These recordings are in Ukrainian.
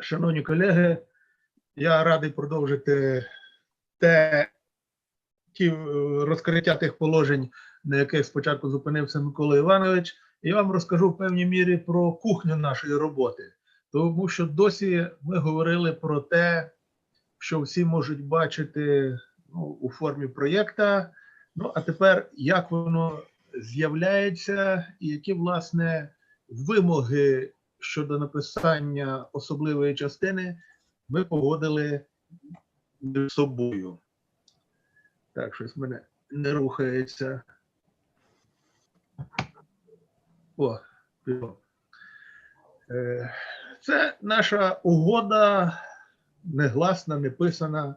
Шановні колеги, я радий продовжити те, ті е, розкриття тих положень, на яких спочатку зупинився Микола Іванович. І вам розкажу в певній мірі про кухню нашої роботи, тому що досі ми говорили про те, що всі можуть бачити ну, у формі проєкта. Ну а тепер як воно з'являється, і які власне вимоги щодо написання особливої частини ми погодили між собою. Так, щось мене не рухається. О, пішло. Е, Це наша угода негласна, не писана.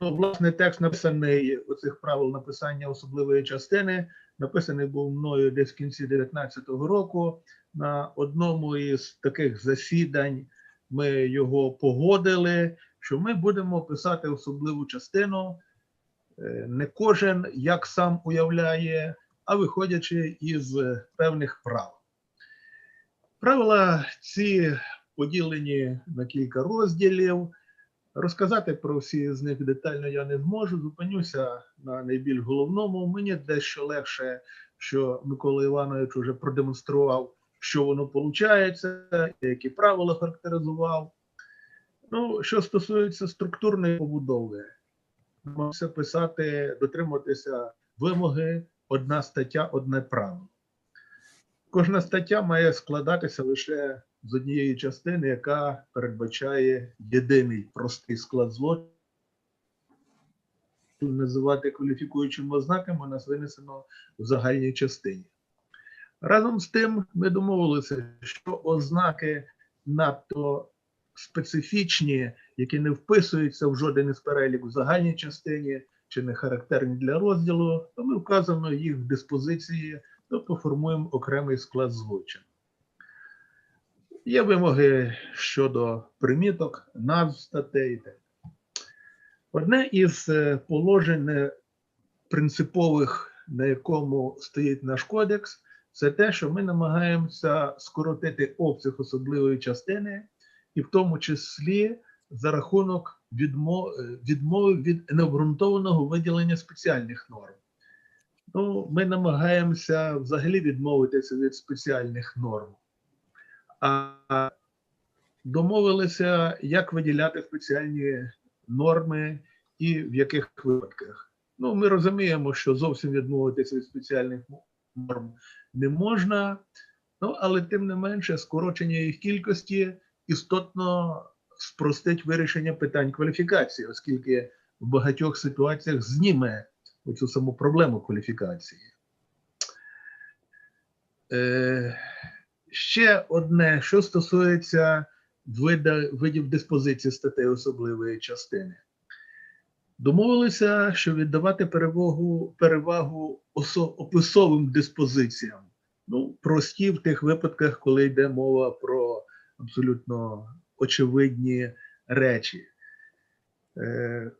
Ну, власне, текст написаний оцих правил написання особливої частини. Написаний був мною десь в кінці 2019 року. На одному із таких засідань ми його погодили, що ми будемо писати особливу частину. Е, Не кожен як сам уявляє, а виходячи із певних правил. Правила ці поділені на кілька розділів. Розказати про всі з них детально я не зможу. Зупинюся на найбільш головному. Мені дещо легше, що Микола Іванович вже продемонстрував, що воно виходить, які правила характеризував. Ну, що стосується структурної побудови, намагався писати, дотримуватися вимоги, одна стаття, одне правило. Кожна стаття має складатися лише з однієї частини, яка передбачає єдиний простий склад злочину. Називати кваліфікуючими ознаками, у нас винесено в загальній частині. Разом з тим, ми домовилися, що ознаки надто специфічні, які не вписуються в жоден із перелік в загальній частині чи не характерні для розділу, то ми вказано їх в диспозиції, тобто формуємо окремий склад злочину. Є вимоги щодо приміток, назв статей. Одне із е, положень е, принципових, на якому стоїть наш кодекс, це те, що ми намагаємося скоротити обсяг особливої частини, і в тому числі за рахунок відмови від необґрунтованого виділення спеціальних норм. Ну, ми намагаємося взагалі відмовитися від спеціальних норм. А домовилися, як виділяти спеціальні норми і в яких випадках. Ну, ми розуміємо, що зовсім відмовитися від спеціальних норм не можна, ну але тим не менше, скорочення їх кількості істотно спростить вирішення питань кваліфікації, оскільки в багатьох ситуаціях зніме оцю саму проблему кваліфікації. Е, ще одне, що стосується вида, видів диспозиції статей особливої частини. Домовилися, що віддавати перевагу, перевагу описовим диспозиціям. Ну, прості в тих випадках, коли йде мова про абсолютно очевидні речі. Е,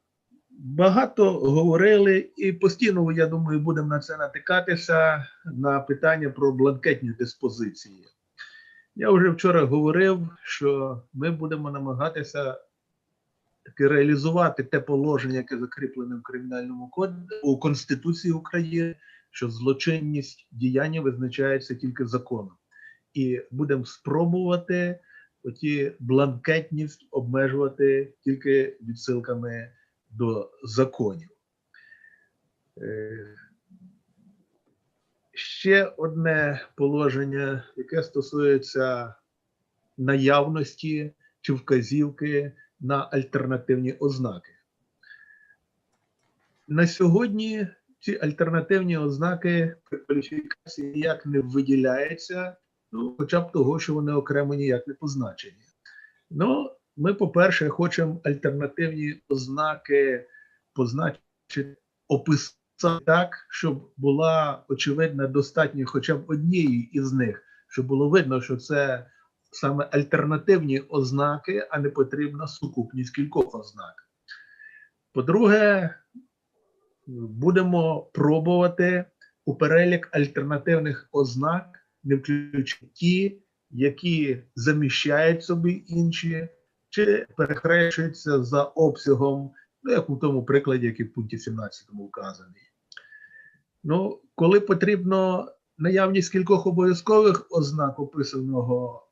Багато говорили, і постійно, я думаю, будемо на це натикатися на питання про бланкетні диспозиції. Я вже вчора говорив, що ми будемо намагатися таки реалізувати те положення, яке закріплене в кримінальному кодексі у Конституції України, що злочинність діяння визначається тільки законом. І будемо спробувати оті бланкетність обмежувати тільки відсилками до законів. Е, Ще одне положення, яке стосується наявності чи вказівки на альтернативні ознаки. На сьогодні ці альтернативні ознаки при кваліфікації ніяк не виділяються, ну, хоча б того, що вони окремо ніяк не позначені. Ну, ми, по-перше, хочемо альтернативні ознаки позначити, описати так, щоб була очевидна достатньо хоча б однієї із них, щоб було видно, що це саме альтернативні ознаки, а не потрібна сукупність кількох ознак. По-друге, будемо пробувати у перелік альтернативних ознак, не включити ті, які заміщають собі інші, чи перехрещується за обсягом, ну, як у тому прикладі, який в пункті 17 вказаний. Ну, коли потрібно наявність кількох обов'язкових ознак описаного,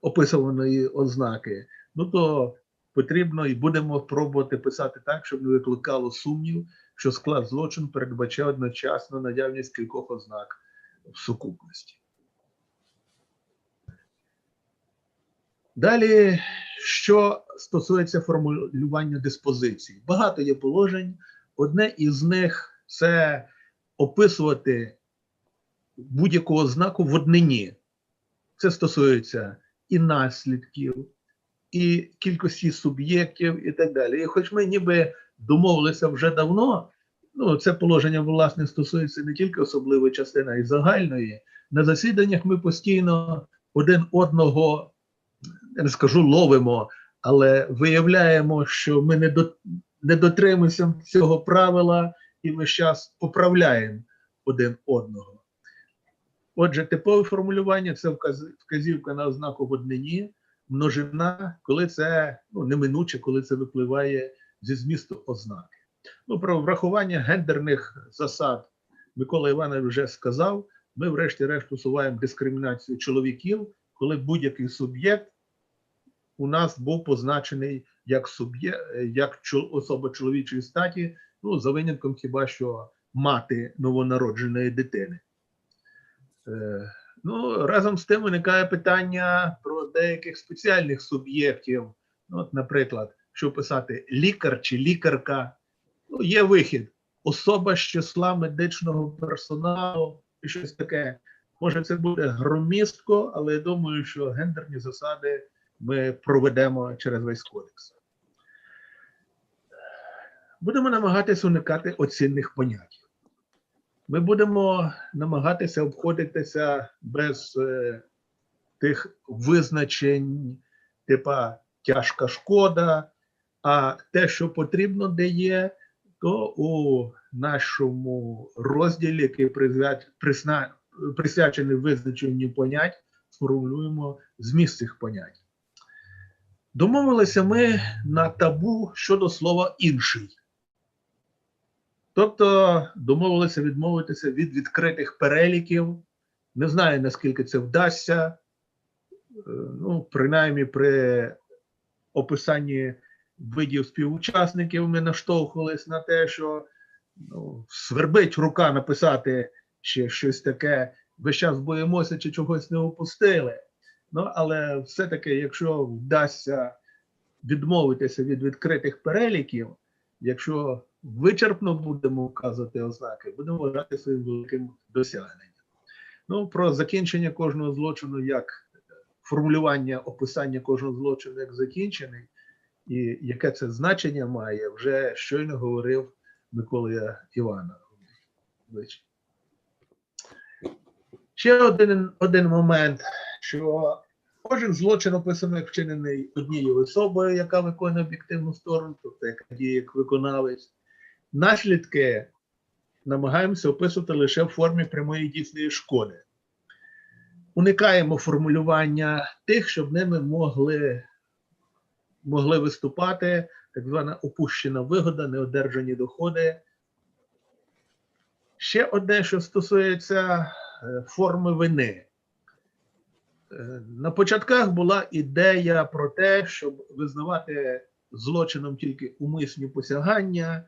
описуваної ознаки, ну то потрібно і будемо пробувати писати так, щоб не викликало сумнів, що склад злочину передбачає одночасно наявність кількох ознак в сукупності. Далі, що стосується формулювання диспозиції, багато є положень. Одне із них це описувати будь-яку ознаку в однині. Це стосується і наслідків, і кількості суб'єктів, і так далі. І хоч ми ніби домовилися вже давно, ну це положення власне стосується не тільки особливої частини, а й загальної. На засіданнях ми постійно один одного, я не скажу, ловимо, але виявляємо, що ми не, до, не дотримуємося цього правила і весь час поправляємо один одного. Отже, типове формулювання це вказ- вказівка на ознаку в множина, коли це ну, неминуче, коли це випливає зі змісту ознаки. Ну, про врахування гендерних засад Микола Іванович вже сказав. Ми, врешті-решт, усуваємо дискримінацію чоловіків, коли будь-який суб'єкт у нас був позначений як суб'єкт, як особа чоловічої статі, ну, за винятком хіба що мати новонародженої дитини. Е, Ну, разом з тим виникає питання про деяких спеціальних суб'єктів. Ну, от, наприклад, що писати лікар чи лікарка. Ну, є вихід. Особа з числа медичного персоналу і щось таке. Може, це буде громістко, але я думаю, що гендерні засади ми проведемо через весь кодекс. Будемо намагатися уникати оцінних понять. Ми будемо намагатися обходитися без е, тих визначень, типа тяжка шкода, а те, що потрібно, де є, то у нашому розділі, який присна- присвячений визначенню понять, сформулюємо зміст цих понять. Домовилися ми на табу щодо слова інший. Тобто домовилися відмовитися від відкритих переліків. Не знаю, наскільки це вдасться. Е, Ну, принаймні, при описанні видів співучасників ми наштовхувались на те, що ну, свербить рука написати ще щось таке, весь час боїмося, чи чогось не упустили. Ну, але все-таки, якщо вдасться відмовитися від відкритих переліків, якщо вичерпно будемо вказувати ознаки, будемо вважати своїм великим досягненням. Ну, про закінчення кожного злочину, як формулювання описання кожного злочину як закінчений, і яке це значення має, вже щойно говорив Микола Іванович. Ще один, один момент, що кожен злочин описано як вчинений однією особою, яка виконує об'єктивну сторону, тобто яка діє як виконавець. Наслідки намагаємося описувати лише в формі прямої дійсної шкоди. Уникаємо формулювання тих, щоб ними могли, могли виступати так звана опущена вигода, неодержані доходи. Ще одне, що стосується е, форми вини. Е, На початках була ідея про те, щоб визнавати злочином тільки умисні посягання,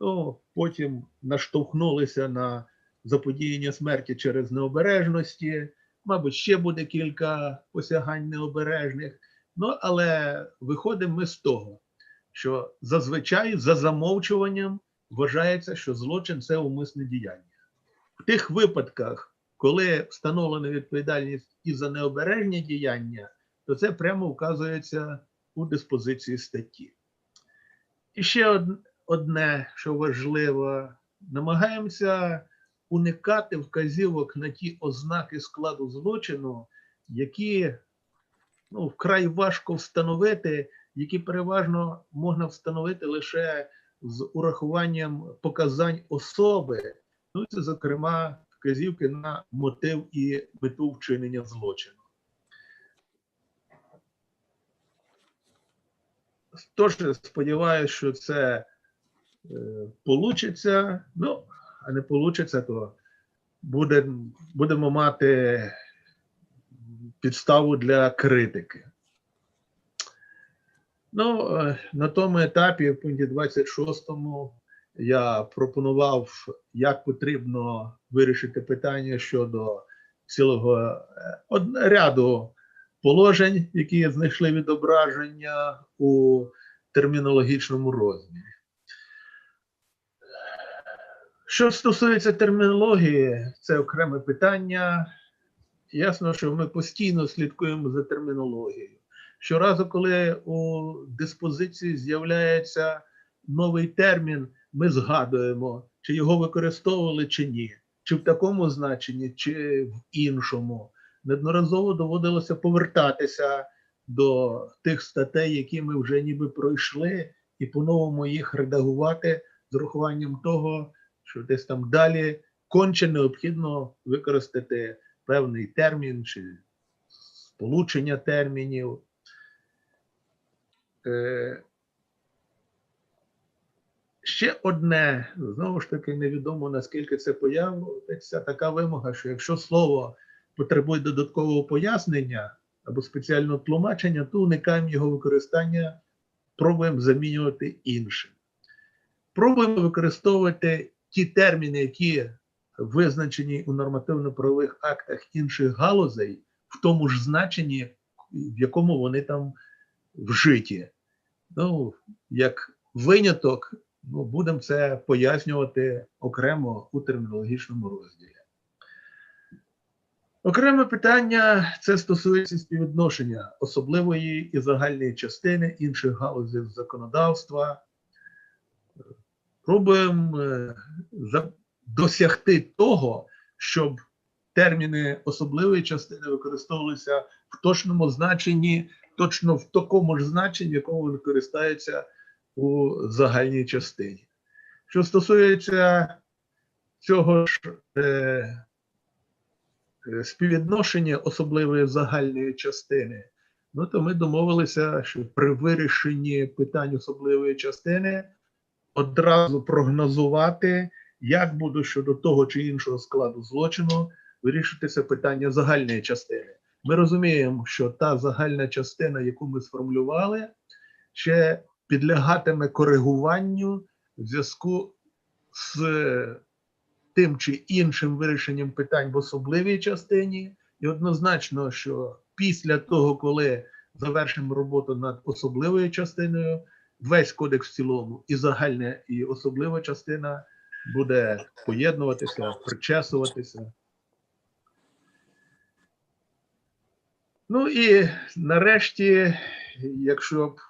ну, потім наштовхнулися на заподіяння смерті через необережності. Мабуть, ще буде кілька посягань необережних. Ну, але виходимо ми з того, що зазвичай за замовчуванням вважається, що злочин це умисне діяння. В тих випадках, коли встановлена відповідальність і за необережні діяння, то це прямо вказується у диспозиції статті. І ще од- одне, що важливо, намагаємося уникати вказівок на ті ознаки складу злочину, які ну, вкрай важко встановити, які переважно можна встановити лише з урахуванням показань особи, ну це, зокрема, вказівки на мотив і мету вчинення злочину. теж сподіваюся, що це получиться. Ну, а не получиться, то буде, будемо мати підставу для критики. Ну, е, на тому етапі, в пункті 26, я пропонував, як потрібно вирішити питання щодо цілого е, ряду положень, які знайшли відображення у термінологічному розмірі. Що стосується термінології, це окреме питання. Ясно, що ми постійно слідкуємо за термінологією. Щоразу, коли у диспозиції з'являється новий термін, ми згадуємо, чи його використовували чи ні, чи в такому значенні, чи в іншому. Неодноразово доводилося повертатися до тих статей, які ми вже ніби пройшли, і по-новому їх редагувати з урахуванням того, що десь там далі конче необхідно використати певний термін чи сполучення термінів. Е, Ще одне, знову ж таки, невідомо наскільки це появиться така вимога, що якщо слово потребує додаткового пояснення або спеціального тлумачення, то уникаємо його використання, пробуємо замінювати іншим. Пробуємо використовувати ті терміни, які визначені у нормативно-правових актах інших галузей, в тому ж значенні, в якому вони там вжиті. Ну, як виняток, ну, будемо це пояснювати окремо у термінологічному розділі. Окреме питання це стосується співвідношення особливої і загальної частини інших галузей законодавства. Пробуємо е, досягти того, щоб терміни особливої частини використовувалися в точному значенні, точно в такому ж значенні, в якому вони користаються у загальній частині. Що стосується цього ж е, е, співвідношення особливої загальної частини, ну то ми домовилися, що при вирішенні питань особливої частини одразу прогнозувати, як буде щодо того чи іншого складу злочину вирішитися питання загальної частини. Ми розуміємо, що та загальна частина, яку ми сформулювали, ще підлягатиме коригуванню в зв'язку з тим чи іншим вирішенням питань в особливій частині, і однозначно, що після того, коли завершимо роботу над особливою частиною, весь кодекс в цілому, і загальна, і особлива частина буде поєднуватися, причесуватися. Ну і нарешті, якщо б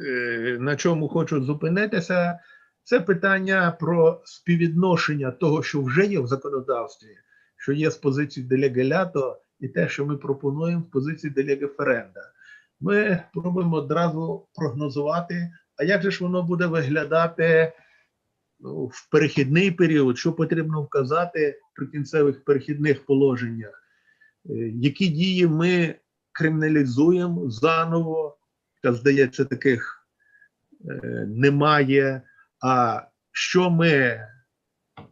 е, на чому хочу зупинитися, це питання про співвідношення того, що вже є в законодавстві, що є з позиції делегелято, і те, що ми пропонуємо з позиції делегеференда. Ми пробуємо одразу прогнозувати, а як же ж воно буде виглядати ну, в перехідний період, що потрібно вказати при кінцевих перехідних положеннях, Е, які дії ми криміналізуємо заново, та здається, таких е, немає. А що ми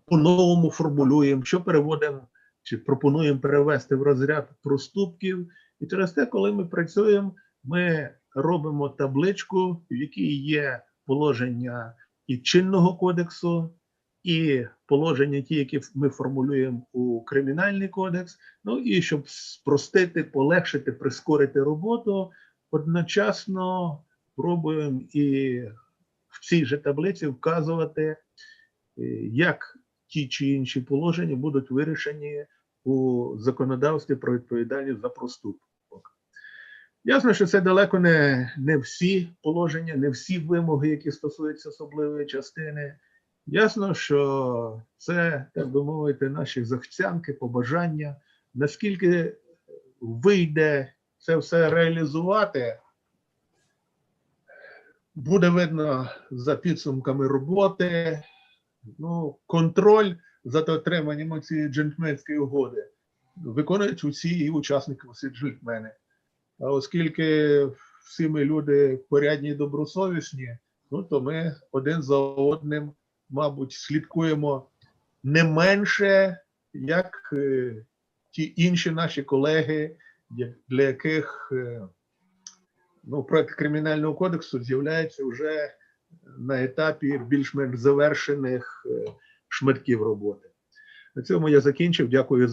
по-новому формулюємо, що переводимо чи пропонуємо перевести в розряд проступків. І через те, коли ми працюємо, ми робимо табличку, в якій є положення і чинного кодексу, і положення, ті, які ми формулюємо у кримінальний кодекс. Ну і щоб спростити, полегшити, прискорити роботу, одночасно пробуємо і в цій же таблиці вказувати, е, як ті чи інші положення будуть вирішені у законодавстві про відповідальність за проступок. Ясно, що це далеко не, не всі положення, не всі вимоги, які стосуються особливої частини. Ясно, що це, так би мовити, наші захцянки, побажання. Наскільки вийде це все реалізувати, буде видно за підсумками роботи. Ну, контроль за дотриманням цієї джентльменської угоди виконують усі і учасники усі джентльмени. А оскільки всі ми люди порядні і добросовісні, ну то ми один за одним, мабуть, слідкуємо не менше, як е, ті інші наші колеги, для яких е, ну, проект кримінального кодексу з'являється вже на етапі більш-менш завершених е, шматків роботи. На цьому я закінчив. Дякую за